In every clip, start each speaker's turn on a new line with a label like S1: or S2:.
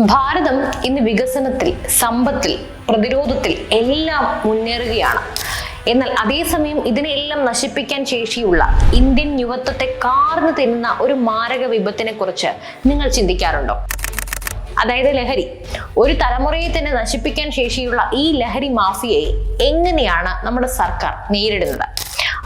S1: ഭാരതം ഇന്ന് വികസനത്തിൽ സമ്പത്തിൽ പ്രതിരോധത്തിൽ എല്ലാം മുന്നേറുകയാണ്. എന്നാൽ അതേസമയം ഇതിനെല്ലാം നശിപ്പിക്കാൻ ശേഷിയുള്ള ഇന്ത്യൻ യുവത്വത്തെ കാർന്നു തിന്നുന്ന ഒരു മാരക വിപത്തിനെ കുറിച്ച് നിങ്ങൾ ചിന്തിക്കാറുണ്ടോ? അതായത് ലഹരി. ഒരു തലമുറയെ തന്നെ നശിപ്പിക്കാൻ ശേഷിയുള്ള ഈ ലഹരി മാഫിയയെ എങ്ങനെയാണ് നമ്മുടെ സർക്കാർ നേരിടുന്നത്?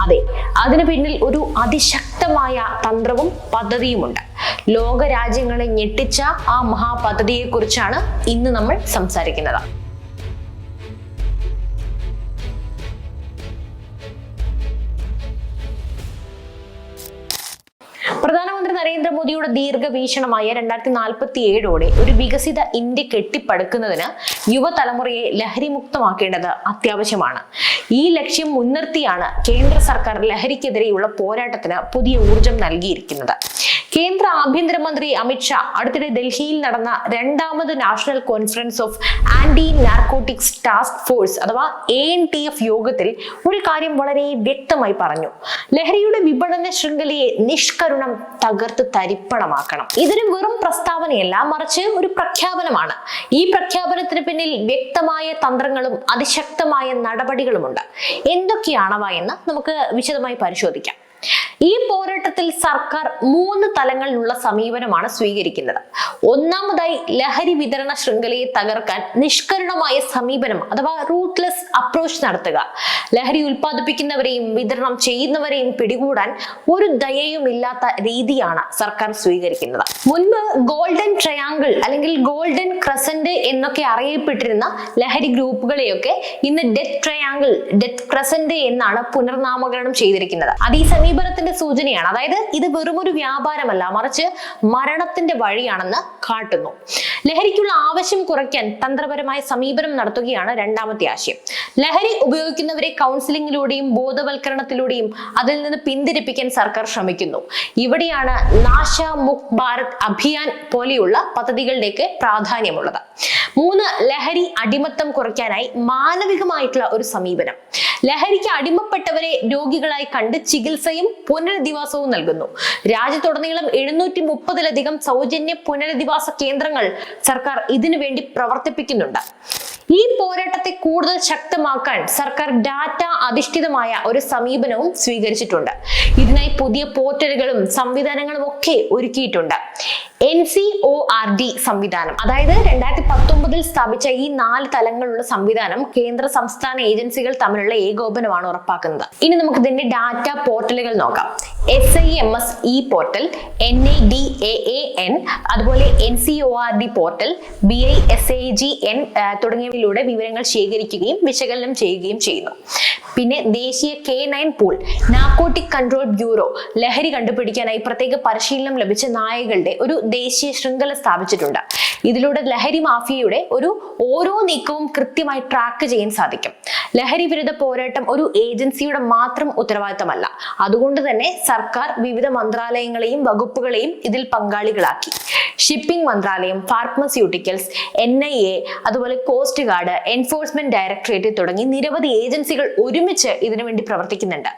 S1: അതെ അതിനു പിന്നിൽ ഒരു അതിശക്തമായ തന്ത്രവും പദ്ധതിയുമുണ്ട്. ലോക രാജ്യങ്ങളെ ഞെട്ടിച്ച ആ മഹാപദ്ധതിയെ കുറിച്ചാണ് ഇന്ന് നമ്മൾ സംസാരിക്കുന്നത്. പ്രധാനമന്ത്രി നരേന്ദ്രമോദിയുടെ ദീർഘവീക്ഷണമായ രണ്ടായിരത്തി നാൽപ്പത്തി ഏഴോടെ ഒരു വികസിത ഇന്ത്യ കെട്ടിപ്പടുക്കുന്നതിന് യുവതലമുറയെ ലഹരിമുക്തമാക്കേണ്ടത് അത്യാവശ്യമാണ്. ഈ ലക്ഷ്യം മുൻനിർത്തിയാണ് കേന്ദ്ര സർക്കാർ ലഹരിക്കെതിരെയുള്ള പോരാട്ടത്തിന് പുതിയ ഊർജം നൽകിയിരിക്കുന്നത്. കേന്ദ്ര ആഭ്യന്തരമന്ത്രി അമിത്ഷാ അടുത്തിടെ ഡൽഹിയിൽ നടന്ന രണ്ടാമത് national conference of anti narcotics task force അഥവാ എ എൻ ടി എഫ് യോഗത്തിൽ ഒരു കാര്യം വളരെ വ്യക്തമായി പറഞ്ഞു. ലഹരിയുടെ വിപണന ശൃംഖലയെ നിഷ്കരുണം തകർത്ത് തരിപ്പണമാക്കണം. ഇതൊരു വെറും പ്രസ്താവനയല്ല മറിച്ച് ഒരു പ്രഖ്യാപനമാണ്. ഈ പ്രഖ്യാപനത്തിന് പിന്നിൽ വ്യക്തമായ തന്ത്രങ്ങളും അതിശക്തമായ നടപടികളുമുണ്ട്. എന്തൊക്കെയാണവ എന്ന് നമുക്ക് വിശദമായി പരിശോധിക്കാം. ഈ പോരാട്ടത്തിൽ സർക്കാർ മൂന്ന് തലങ്ങളിലുള്ള സമീപനമാണ് സ്വീകരിക്കുന്നത്. ഒന്നാമതായി ലഹരി വിതരണ ശൃംഖലയെ തകർക്കാൻ നിഷ്കരുണമായ സമീപനം അഥവാ റൂട്ട്ലെസ് അപ്രോച്ച് നടത്തുക. ലഹരി ഉൽപ്പാദിപ്പിക്കുന്നവരെയും വിതരണം ചെയ്യുന്നവരെയും പിടികൂടാൻ ഒരു ദയയും ഇല്ലാത്ത രീതിയാണ് സർക്കാർ സ്വീകരിക്കുന്നത്. മുൻപ് ഗോൾഡൻ ട്രയാങ്കിൾ അല്ലെങ്കിൽ ഗോൾഡൻ ക്രസന്റ് എന്നൊക്കെ അറിയപ്പെട്ടിരുന്ന ലഹരി ഗ്രൂപ്പുകളെയൊക്കെ ഇന്ന് ഡെത്ത് ട്രയാങ്കിൾ ഡെത്ത് ക്രസന്റ് എന്നാണ് പുനർനാമകരണം ചെയ്തിരിക്കുന്നത്. അത് ഈ സമീപനത്തിന്റെ സൂചനയാണ്. അതായത് ഇത് വെറും ഒരു വ്യാപാരമല്ല മറിച്ച് മരണത്തിന്റെ വഴിയാണെന്ന് കാട്ടുന്നു. ലഹരിക്കുള്ള ആവശ്യം കുറയ്ക്കാൻ തന്ത്രപരമായ സമീപനം നടത്തുകയാണ് രണ്ടാമത്തെ ആശയം. ലഹരി ഉപയോഗിക്കുന്നവരെ കൗൺസിലിംഗിലൂടെയും ബോധവൽക്കരണത്തിലൂടെയും അതിൽ നിന്ന് പിന്തിരിപ്പിക്കാൻ സർക്കാർ ശ്രമിക്കുന്നു. ഇവിടെയാണ് നാശ മുക് ഭാരത് അഭിയാൻ പോലെയുള്ള പദ്ധതികളുടെയൊക്കെ പ്രാധാന്യമുള്ളത്. മൂന്ന് ലഹരി അടിമത്തം കുറയ്ക്കാനായി മാനവികമായിട്ടുള്ള ഒരു സമീപനം. ലഹരിക്ക് അടിമപ്പെട്ടവരെ രോഗികളായി കണ്ട് ചികിത്സയും പുനരധിവാസവും നൽകുന്നു. രാജ്യത്തുടനീളം എഴുന്നൂറ്റി മുപ്പതിലധികം സൗജന്യ പുനരധിവാസ കേന്ദ്രങ്ങൾ സർക്കാർ ഇതിനു വേണ്ടി പ്രവർത്തിപ്പിക്കുന്നുണ്ട്. ഈ പോരാട്ടത്തെ കൂടുതൽ ശക്തമാക്കാൻ സർക്കാർ ഡാറ്റ അധിഷ്ഠിതമായ ഒരു സമീപനവും സ്വീകരിച്ചിട്ടുണ്ട്. ഇതിനായി പുതിയ പോർട്ടലുകളും സംവിധാനങ്ങളും ഒക്കെ ഒരുക്കിയിട്ടുണ്ട്. N C O R D സംവിധാനം. അതായത് രണ്ടായിരത്തി പത്തൊമ്പതിൽ സ്ഥാപിച്ച ഈ നാല് തലങ്ങളുള്ള സംവിധാനം കേന്ദ്ര സംസ്ഥാന ഏജൻസികൾ തമ്മിലുള്ള ഏകോപനമാണ് ഉറപ്പാക്കുന്നത്. ഇനി നമുക്ക് ഇതിന്റെ ഡാറ്റ പോർട്ടലുകൾ നോക്കാം. S I M S E portal N I D A A N അതുപോലെ N C O R D portal B I S A G N തുടങ്ങിയവയിലൂടെ വിവരങ്ങൾ ശേഖരിക്കുകയും വിശകലനം ചെയ്യുകയും ചെയ്യുന്നു. പിന്നെ ദേശീയ K nine pool narcotic control bureau ലഹരി കണ്ടുപിടിക്കാനായി പ്രത്യേക പരിശീലനം ലഭിച്ച നായകളുടെ ഒരു ദേശീയ ശൃംഖല സ്ഥാപിച്ചിട്ടുണ്ട്. ഇതിലൂടെ ലഹരി മാഫിയയുടെ ഒരു ഓരോ നീക്കവും കൃത്യമായി ട്രാക്ക് ചെയ്യാൻ സാധിക്കും. ലഹരി വിരുദ്ധ പോരാട്ടം ഒരു ഏജൻസിയുടെ മാത്രം ഉത്തരവാദിത്തമല്ല. അതുകൊണ്ട് തന്നെ സർക്കാർ വിവിധ മന്ത്രാലയങ്ങളെയും വകുപ്പുകളെയും ഇതിൽ പങ്കാളികളാക്കി. ഷിപ്പിംഗ് മന്ത്രാലയം ഫാർമസ്യൂട്ടിക്കൽസ് എൻ ഐ എ അതുപോലെ കോസ്റ്റ് ഗാർഡ് എൻഫോഴ്സ്മെന്റ് ഡയറക്ടറേറ്റ് തുടങ്ങി നിരവധി ഏജൻസികൾ ഒരുമിച്ച് ഇതിനുവേണ്ടി പ്രവർത്തിക്കുന്നുണ്ട്.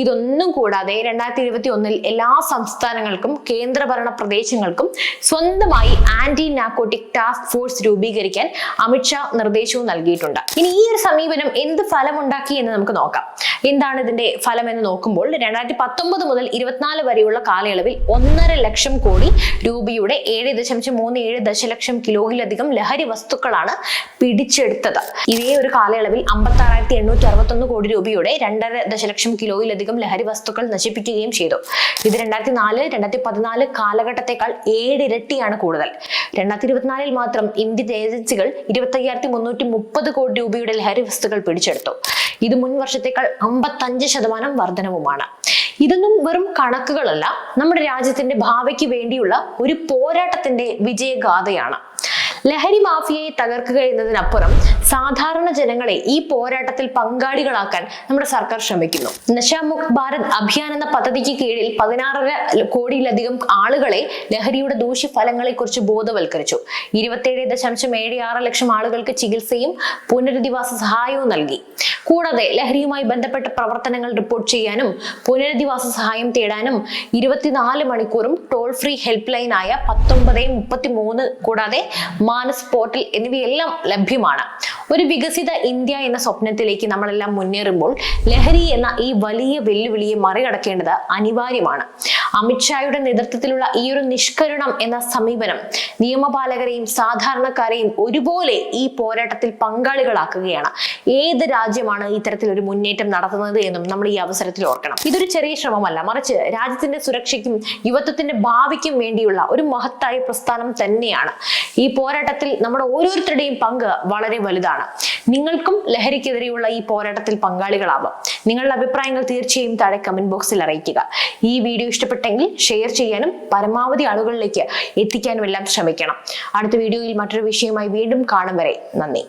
S1: ഇതൊന്നും കൂടാതെ രണ്ടായിരത്തി ഇരുപത്തി ഒന്നിൽ എല്ലാ സംസ്ഥാനങ്ങൾക്കും കേന്ദ്രഭരണ പ്രദേശങ്ങൾക്കും സ്വന്തമായി ആന്റി നാക്കോട്ടിക് ടാസ്ക് ഫോഴ്സ് രൂപീകരിക്കാൻ അമിത്ഷാ നിർദ്ദേശവും നൽകിയിട്ടുണ്ട്. ഇനി ഈ ഒരു സമീപനം എന്ത് ഫലമുണ്ടാക്കി എന്ന് നമുക്ക് നോക്കാം. എന്താണ് ഇതിന്റെ ഫലം എന്ന് നോക്കുമ്പോൾ രണ്ടായിരത്തി പത്തൊമ്പത് മുതൽ ഇരുപത്തിനാല് വരെയുള്ള കാലയളവിൽ ഒന്നര ലക്ഷം കോടി രൂപയുടെ ഏഴ് ദശാംശം മൂന്ന് ഏഴ് ദശലക്ഷം കിലോയിലധികം ലഹരി വസ്തുക്കളാണ് പിടിച്ചെടുത്തത്. ഇതേ ഒരു കാലയളവിൽ അമ്പത്തി ആറായിരത്തി എണ്ണൂറ്റി അറുപത്തൊന്ന് കോടി രൂപയുടെ രണ്ടര ദശലക്ഷം കിലോയിലധികം ലഹരി വസ്തുക്കൾ നശിപ്പിക്കുകയും ചെയ്തു. ഇത് രണ്ടായിരത്തി നാല് രണ്ടായിരത്തി പതിനാല് കാലഘട്ടത്തെക്കാൾ ഏഴിരട്ടിയാണ് കൂടുതൽ. രണ്ടായിരത്തി ഇരുപത്തിനാലിൽ മാത്രം ഇന്ത്യൻ ഏജൻസികൾ ഇരുപത്തി അയ്യായിരത്തി മുന്നൂറ്റി മുപ്പത് കോടി രൂപയുടെ ലഹരി വസ്തുക്കൾ പിടിച്ചെടുത്തു. ഇത് മുൻ വർഷത്തേക്കാൾ അമ്പത്തഞ്ച് ശതമാനം വർധനവുമാണ്. ഇതൊന്നും വെറും കണക്കുകളല്ല. നമ്മുടെ രാജ്യത്തിന്റെ ഭാവിക്ക് വേണ്ടിയുള്ള ഒരു പോരാട്ടത്തിന്റെ വിജയഗാഥയാണ്. ലഹരി മാഫിയയെ തകർക്കുക എന്നതിനപ്പുറം സാധാരണ ജനങ്ങളെ ഈ പോരാട്ടത്തിൽ പങ്കാളികളാക്കാൻ നമ്മുടെ സർക്കാർ ശ്രമിക്കുന്നു. നശാമുക്ത് ഭാരത് അഭിയാൻ എന്ന പദ്ധതിക്ക് കീഴിൽ പതിനാറര കോടിയിലധികം ആളുകളെ ലഹരിയുടെ ദൂഷ്യഫലങ്ങളെ കുറിച്ച് ബോധവൽക്കരിച്ചു. ഇരുപത്തിയേഴ് ദശാംശം ഏഴ് ആറ് ലക്ഷം ആളുകൾക്ക് ചികിത്സയും പുനരധിവാസ സഹായവും നൽകി. കൂടാതെ ലഹരിയുമായി ബന്ധപ്പെട്ട പ്രവർത്തനങ്ങൾ റിപ്പോർട്ട് ചെയ്യാനും പുനരധിവാസ സഹായം തേടാനും ഇരുപത്തിനാല് മണിക്കൂറും ടോൾ ഫ്രീ ഹെൽപ്പ് ലൈനായ പത്തൊമ്പത് മുപ്പത്തി മൂന്ന് കൂടാതെ മാനസ് പോർട്ടൽ എന്നിവയെല്ലാം ലഭ്യമാണ്. ഒരു വികസിത ഇന്ത്യ എന്ന സ്വപ്നത്തിലേക്ക് നമ്മളെല്ലാം മുന്നേറുമ്പോൾ ലഹരി എന്ന ഈ വലിയ വെല്ലുവിളിയെ മറികടക്കേണ്ടത് അനിവാര്യമാണ്. അമിത്ഷായുടെ നേതൃത്വത്തിലുള്ള ഈ ഒരു നിഷ്കരുണം എന്ന സമീപനം നിയമപാലകരെയും സാധാരണക്കാരെയും ഒരുപോലെ ഈ പോരാട്ടത്തിൽ പങ്കാളികളാക്കുകയാണ്. ഏത് രാജ്യമാണ് ഇത്തരത്തിൽ ഒരു മുന്നേറ്റം നടത്തുന്നത് എന്നും നമ്മൾ ഈ അവസരത്തിൽ ഓർക്കണം. ഇതൊരു ചെറിയ ശ്രമമല്ല. മറിച്ച് രാജ്യത്തിന്റെ സുരക്ഷയ്ക്കും യുവത്വത്തിന്റെ ഭാവിക്കും വേണ്ടിയുള്ള ഒരു മഹത്തായ പ്രസ്ഥാനം തന്നെയാണ്. ഈ പോരാട്ടത്തിൽ നമ്മുടെ ഓരോരുത്തരുടെയും പങ്ക് വളരെ വലുതാണ്. നിങ്ങൾക്കും ലഹരിക്കെതിരെയുള്ള ഈ പോരാട്ടത്തിൽ പങ്കാളികളാവാം. നിങ്ങളുടെ അഭിപ്രായങ്ങൾ തീർച്ചയായും താഴെ കമന്റ് ബോക്സിൽ അറിയിക്കുക. ഈ വീഡിയോ ഇഷ്ടപ്പെട്ടെങ്കിൽ ഷെയർ ചെയ്യാനും പരമാവധി ആളുകളിലേക്ക് എത്തിക്കാനും എല്ലാം ശ്രമിക്കണം. അടുത്ത വീഡിയോയിൽ മറ്റൊരു വിഷയമായി വീണ്ടും കാണും വരെ. നന്ദി.